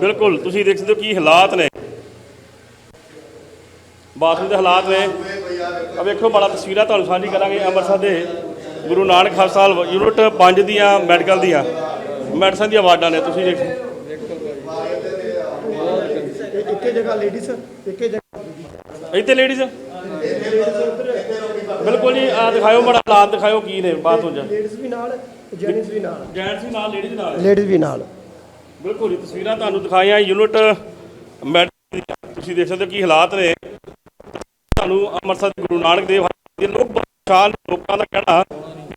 ਬਿਲਕੁਲ ਤੁਸੀਂ ਦੇਖ ਸਕਦੇ ਹੋ ਕੀ ਹਾਲਾਤ ਨੇ। ਬਾਥਰੂਮ ਦੇ ਹਾਲਾਤ ਨੇ। ਆ ਵੇਖੋ ਮਾੜਾ ਤਸਵੀਰਾਂ ਤੁਹਾਨੂੰ ਸਾਂਝੀ ਕਰਾਂਗੇ। ਅੰਮ੍ਰਿਤਸਰ ਦੇ ਗੁਰੂ ਨਾਨਕ ਹਸਪਤਾਲ ਯੂਨਿਟ 5 ਦੀਆਂ ਮੈਡੀਕਲ ਦੀਆਂ ਮੈਡੀਸਨ ਦੀਆਂ ਵਾਰਡਾਂ ਨੇ। ਤੁਸੀਂ ਦੇਖ ਇੱਕੇ ਜਗ੍ਹਾ ਲੇਡੀਜ਼ ਇੱਕੇ ਜਗ੍ਹਾ ਇੱਥੇ ਲੇਡੀਜ਼ ਬਿਲਕੁਲ ਜੀ ਆ ਦਿਖਾਓ ਮਾੜਾ ਹਾਲਾਤ ਦਿਖਾਓ ਕੀ ਨੇ ਬਾਥਰੂਮ 'ਚ। ਲੇਡੀਜ਼ ਵੀ ਨਾਲ ਜੈਂਟਸ ਵੀ ਨਾਲ। ਜੈਂਟਸ ਵੀ ਨਾਲ ਲੇਡੀਜ਼ ਨਾਲ। ਲੇਡੀਜ਼ ਵੀ ਨਾਲ। ਬਿਲਕੁਲ ਜੀ ਤਸਵੀਰਾਂ ਤੁਹਾਨੂੰ ਦਿਖਾਈਆਂ ਯੂਨਿਟ ਮੈਡੀਕਲ। ਤੁਸੀਂ ਦੇਖ ਸਕਦੇ ਹੋ ਕੀ ਹਾਲਾਤ ਨੇ। ਤੁਹਾਨੂੰ ਅੰਮ੍ਰਿਤਸਰ ਦੇ ਗੁਰੂ ਨਾਨਕ ਦੇਵ ਦੇ ਲੋਕ ਪਰੇਸ਼ਾਨ ਲੋਕਾਂ ਦਾ ਕਹਿਣਾ,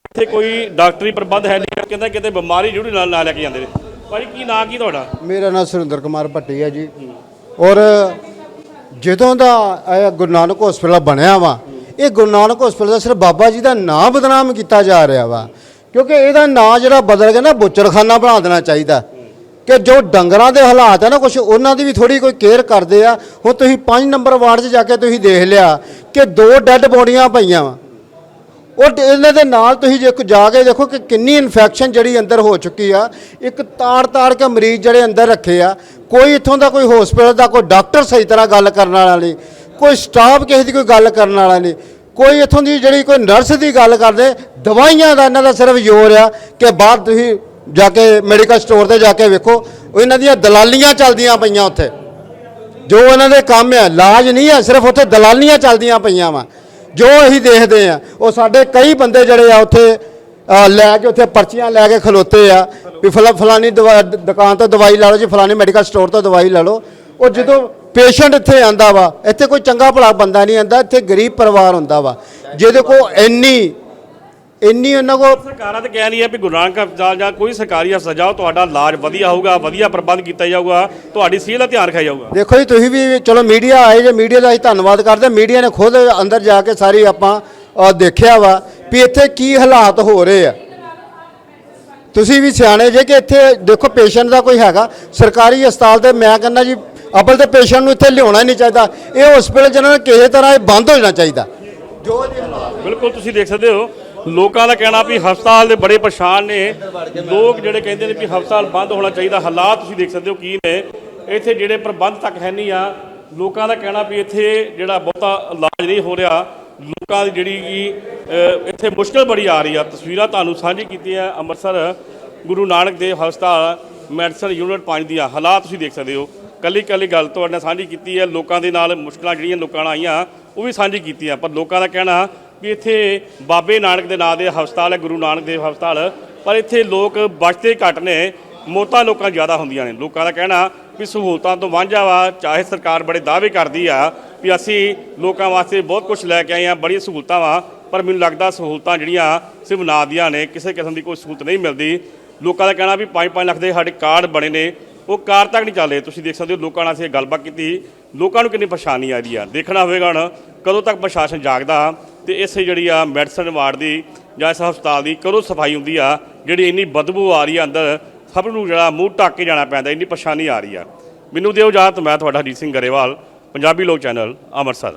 ਇੱਥੇ ਕੋਈ ਡਾਕਟਰੀ ਪ੍ਰਬੰਧ ਹੈ ਨਹੀਂ ਕਹਿੰਦਾ ਕਿਤੇ ਬਿਮਾਰੀ ਜੁੜੀ ਨਾਲ ਨਾਲ ਲੈ ਕੇ ਜਾਂਦੇ ਨੇ। ਭਾਜੀ ਕੀ ਨਾਂ, ਕੀ ਤੁਹਾਡਾ? ਮੇਰਾ ਨਾਮ ਸੁਰਿੰਦਰ ਕੁਮਾਰ ਭੱਟੀ ਹੈ ਜੀ। ਔਰ ਜਦੋਂ ਦਾ ਇਹ ਗੁਰੂ ਨਾਨਕ ਹਸਪਤਾਲ ਬਣਿਆ ਵਾ, ਇਹ ਗੁਰੂ ਨਾਨਕ ਹਸਪਤਾਲ ਦਾ ਸਿਰਫ ਬਾਬਾ ਜੀ ਦਾ ਨਾਮ ਬਦਨਾਮ ਕੀਤਾ ਜਾ ਰਿਹਾ ਵਾ। ਕਿਉਂਕਿ ਇਹਦਾ ਨਾਂ ਜਿਹੜਾ ਬਦਲ ਕੇ ਨਾ, ਬੁੱਚੜਖਾਨਾ ਬਣਾ ਦੇਣਾ ਚਾਹੀਦਾ। ਕਿ ਜੋ ਡੰਗਰਾਂ ਦੇ ਹਾਲਾਤ ਹੈ ਨਾ ਕੁਝ ਉਹਨਾਂ ਦੀ ਵੀ ਥੋੜੀ ਕੋਈ ਕੇਅਰ ਕਰਦੇ ਆ। ਹੁਣ ਤੁਸੀਂ 5 ਨੰਬਰ ਵਾਰਡ 'ਚ ਜਾ ਕੇ ਤੁਸੀਂ ਦੇਖ ਲਿਆ ਕਿ ਦੋ ਡੈੱਡ ਬੋਡੀਆਂ ਪਈਆਂ ਵਾ। ਉਹ ਇਹਨਾਂ ਦੇ ਨਾਲ ਤੁਸੀਂ ਜੇ ਜਾ ਕੇ ਦੇਖੋ ਕਿ ਕਿੰਨੀ ਇਨਫੈਕਸ਼ਨ ਜਿਹੜੀ ਅੰਦਰ ਹੋ ਚੁੱਕੀ ਆ। ਇੱਕ ਤਾੜ-ਤਾੜ ਕੇ ਮਰੀਜ਼ ਜਿਹੜੇ ਅੰਦਰ ਰੱਖੇ ਆ। ਕੋਈ ਇੱਥੋਂ ਦਾ ਕੋਈ ਹਸਪੀਟਲ ਦਾ ਕੋਈ ਡਾਕਟਰ ਸਹੀ ਤਰ੍ਹਾਂ ਗੱਲ ਕਰਨ ਵਾਲਾ ਨਹੀਂ। ਕੋਈ ਸਟਾਫ ਕਿਸੇ ਦੀ ਕੋਈ ਗੱਲ ਕਰਨ ਵਾਲਾ ਨਹੀਂ। ਕੋਈ ਇੱਥੋਂ ਦੀ ਜਿਹੜੀ ਕੋਈ ਨਰਸ ਦੀ ਗੱਲ ਕਰਦੇ, ਦਵਾਈਆਂ ਦਾ ਇਹਨਾਂ ਦਾ ਸਿਰਫ ਜ਼ੋਰ ਆ ਕਿ ਬਾਹਰ ਤੁਸੀਂ ਜਾ ਕੇ ਮੈਡੀਕਲ ਸਟੋਰ ਤੇ ਜਾ ਕੇ ਵੇਖੋ, ਇਹਨਾਂ ਦੀਆਂ ਦਲਾਲੀਆਂ ਚੱਲਦੀਆਂ ਪਈਆਂ ਉੱਥੇ। ਜੋ ਇਹਨਾਂ ਦੇ ਕੰਮ ਆ ਇਲਾਜ ਨਹੀਂ ਹੈ, ਸਿਰਫ ਉੱਥੇ ਦਲਾਲੀਆਂ ਚੱਲਦੀਆਂ ਪਈਆਂ ਵਾ। ਜੋ ਅਸੀਂ ਦੇਖਦੇ ਆ ਉਹ ਸਾਡੇ ਕਈ ਬੰਦੇ ਜਿਹੜੇ ਆ ਉੱਥੇ ਲੈ ਕੇ ਉੱਥੇ ਪਰਚੀਆਂ ਲੈ ਕੇ ਖਲੋਤੇ ਆ, ਵੀ ਫਲਾ ਫਲਾਨੀ ਦਵਾ- ਦੁਕਾਨ ਤੋਂ ਦਵਾਈ ਲੈ ਲਓ ਜੀ ਫਲਾਨੀ ਮੈਡੀਕਲ ਸਟੋਰ ਤੋਂ ਦਵਾਈ ਲੈ ਲਓ। ਉਹ ਜਦੋਂ ਪੇਸ਼ੈਂਟ ਇੱਥੇ ਆਂਦਾ ਵਾ, ਇੱਥੇ ਕੋਈ ਚੰਗਾ ਭਲਾ ਬੰਦਾ ਨਹੀਂ ਆਂਦਾ, ਇੱਥੇ ਗਰੀਬ ਪਰਿਵਾਰ ਹੁੰਦਾ ਵਾ। ਜਿਹਦੇ ਕੋ ਇੰਨੀ ਇੰਨੀ ਉਹਨਾਂ ਕੋ ਸਰਕਾਰਾਂ ਤੇ ਕਹਿ ਰਹੀ ਹੈ ਵੀ ਗੁਰੂ ਨਾਨਕ ਹਸਪਤਾਲ ਜਾਂ ਕੋਈ ਸਰਕਾਰੀ ਹਸਪਤਾਲ ਜਾਓ ਤੁਹਾਡਾ ਇਲਾਜ ਵਧੀਆ ਹੋਊਗਾ ਵਧੀਆ ਪ੍ਰਬੰਧ ਕੀਤਾ ਜਾਊਗਾ ਤੁਹਾਡੀ ਸਿਹਤ ਦਾ ਧਿਆਨ ਰੱਖਿਆ ਜਾਊਗਾ। ਦੇਖੋ ਜੀ ਤੁਸੀਂ ਵੀ ਚਲੋ ਮੀਡੀਆ ਆਏ ਜੇ ਮੀਡੀਆ ਦਾ ਅਸੀਂ ਧੰਨਵਾਦ ਕਰਦੇ ਮੀਡੀਆ ਨੇ ਖੁਦ ਅੰਦਰ ਜਾ ਕੇ ਸਾਰੀ ਆਪਾਂ ਦੇਖਿਆ ਵਾ ਵੀ ਇੱਥੇ ਕੀ ਹਾਲਾਤ ਹੋ ਰਹੇ ਆ। ਤੁਸੀਂ ਵੀ ਸਿਆਣੇ ਜੇ ਕਿ ਇੱਥੇ ਦੇਖੋ ਪੇਸ਼ੈਂਟ ਦਾ ਕੋਈ ਹੈਗਾ। ਸਰਕਾਰੀ ਹਸਪਤਾਲ ਤੇ ਮੈਂ ਕਹਿੰਦਾ ਜੀ ਅਬਲ ਤੇ ਪੇਸ਼ੈਂਟ ਨੂੰ ਇੱਥੇ ਲਿਆਉਣਾ ਹੀ ਨਹੀਂ ਚਾਹੀਦਾ। ਇਹ ਹਸਪੀਟਲ ਜਿਹਨਾਂ ਨੂੰ ਕਿਸੇ ਤਰ੍ਹਾਂ ਇਹ ਬੰਦ ਹੋ ਜਾਣਾ ਚਾਹੀਦਾ। ਜੋ ਜੀ ਬਿਲਕੁਲ ਤੁਸੀਂ ਦੇਖ ਸਕਦੇ ਹੋ। ਲੋਕਾਂ ਦਾ ਕਹਿਣਾ ਵੀ ਹਸਪਤਾਲ ਦੇ ਬੜੇ ਪਰੇਸ਼ਾਨ ਨੇ। ਲੋਕ ਜਿਹੜੇ ਕਹਿੰਦੇ ਨੇ ਵੀ ਹਸਪਤਾਲ ਬੰਦ ਹੋਣਾ ਚਾਹੀਦਾ, ਹਾਲਾਤ ਤੁਸੀਂ ਦੇਖ ਸਕਦੇ ਹੋ ਕੀ ਨੇ। ਇੱਥੇ ਜਿਹੜੇ ਪ੍ਰਬੰਧ ਤੱਕ ਹੈ ਨਹੀਂ ਆ, ਲੋਕਾਂ ਦਾ ਕਹਿਣਾ ਵੀ ਇੱਥੇ ਜਿਹੜਾ ਬਹੁਤਾ ਇਲਾਜ ਨਹੀਂ ਹੋ ਰਿਹਾ। ਲੋਕਾਂ ਦੀ ਜਿਹੜੀ ਕਿ ਇੱਥੇ ਮੁਸ਼ਕਲ ਬੜੀ ਆ ਰਹੀ ਆ। ਤਸਵੀਰਾਂ ਤੁਹਾਨੂੰ ਸਾਂਝੀ ਕੀਤੀਆਂ ਅੰਮ੍ਰਿਤਸਰ ਗੁਰੂ ਨਾਨਕ ਦੇਵ ਹਸਪਤਾਲ ਮੈਡੀਸਨ ਯੂਨਿਟ 5 ਦੀਆਂ। ਹਾਲਾਤ ਤੁਸੀਂ ਦੇਖ ਸਕਦੇ ਹੋ। ਕੱਲੀ ਕੱਲੀ ਗੱਲ ਤੁਹਾਡੇ ਨਾਲ ਸਾਂਝੀ ਕੀਤੀ ਹੈ। ਲੋਕਾਂ ਦੇ ਨਾਲ ਮੁਸ਼ਕਲਾਂ ਜਿਹੜੀਆਂ ਲੋਕਾਂ ਨਾਲ ਆਈਆਂ, ਉਹ ਵੀ ਸਾਂਝੀ ਕੀਤੀਆਂ। ਪਰ ਲੋਕਾਂ ਦਾ ਕਹਿਣਾ ਵੀ ਇੱਥੇ ਬਾਬੇ ਨਾਨਕ ਦੇ ਨਾਂ ਦੇ ਹਸਪਤਾਲ ਹੈ, ਗੁਰੂ ਨਾਨਕ ਦੇਵ ਹਸਪਤਾਲ। ਪਰ ਇੱਥੇ ਲੋਕ ਬਚਦੇ ਘੱਟ ਨੇ, ਮੌਤਾਂ ਲੋਕਾਂ ਜ਼ਿਆਦਾ ਹੁੰਦੀਆਂ ਨੇ। ਲੋਕਾਂ ਦਾ ਕਹਿਣਾ ਵੀ ਸਹੂਲਤਾਂ ਤੋਂ ਵਾਂਝਾ ਵਾ, ਚਾਹੇ ਸਰਕਾਰ ਬੜੇ ਦਾਅਵੇ ਕਰਦੀ ਆ ਵੀ ਅਸੀਂ ਲੋਕਾਂ ਵਾਸਤੇ ਬਹੁਤ ਕੁਝ ਲੈ ਕੇ ਆਏ ਆ, ਬੜੀਆਂ ਸਹੂਲਤਾਂ ਵਾ, ਪਰ ਮੈਨੂੰ ਲੱਗਦਾ ਸਹੂਲਤਾਂ ਜਿਹੜੀਆਂ ਸਿਰਫ ਨਾਂ ਦੀਆਂ ਨੇ, ਕਿਸੇ ਕਿਸਮ ਦੀ ਕੋਈ ਸਹੂਲਤ ਨਹੀਂ ਮਿਲਦੀ। ਲੋਕਾਂ ਦਾ ਕਹਿਣਾ ਵੀ 5-5 ਲੱਖ ਦੇ ਸਾਡੇ ਕਾਰਡ ਬਣੇ ਨੇ, ਉਹ ਕਾਰ ਤੱਕ ਨਹੀਂ ਚੱਲੇ ਤੁਸੀਂ ਦੇਖ ਸਕਦੇ ਹੋ ਲੋਕਾਂ ਨਾਲ ਅਸੀਂ ਗੱਲਬਾਤ ਕੀਤੀ। ਲੋਕਾਂ ਨੂੰ ਕਿੰਨੀ ਪਰੇਸ਼ਾਨੀ ਆ ਰਹੀ ਆ। ਦੇਖਣਾ ਹੋਵੇਗਾ ਹੁਣ ਕਦੋਂ ਤੱਕ ਪ੍ਰਸ਼ਾਸਨ ਜਾਗਦਾ। ਤੇ ਇਸੇ ਜਿਹੜੀ ਆ ਮੈਡੀਸਨ ਵਾਰਡ ਦੀ ਜਾਂ ਇਸ ਹਸਪਤਾਲ ਦੀ ਕਦੋਂ ਸਫ਼ਾਈ ਹੁੰਦੀ ਆ, ਜਿਹੜੀ ਇੰਨੀ ਬਦਬੂ ਆ ਰਹੀ ਆ ਅੰਦਰ, ਸਭ ਨੂੰ ਜਿਹੜਾ ਮੂੰਹ ਢੱਕ ਕੇ ਜਾਣਾ ਪੈਂਦਾ, ਇੰਨੀ ਪਰੇਸ਼ਾਨੀ ਆ ਰਹੀ ਆ। ਮੈਨੂੰ ਦਿਓ ਇਜਾਜ਼ਤ, ਮੈਂ ਤੁਹਾਡਾ ਹਰਜੀਤ ਸਿੰਘ ਗਰੇਵਾਲ, ਪੰਜਾਬੀ ਲੋਕ ਚੈਨਲ, ਅੰਮ੍ਰਿਤਸਰ।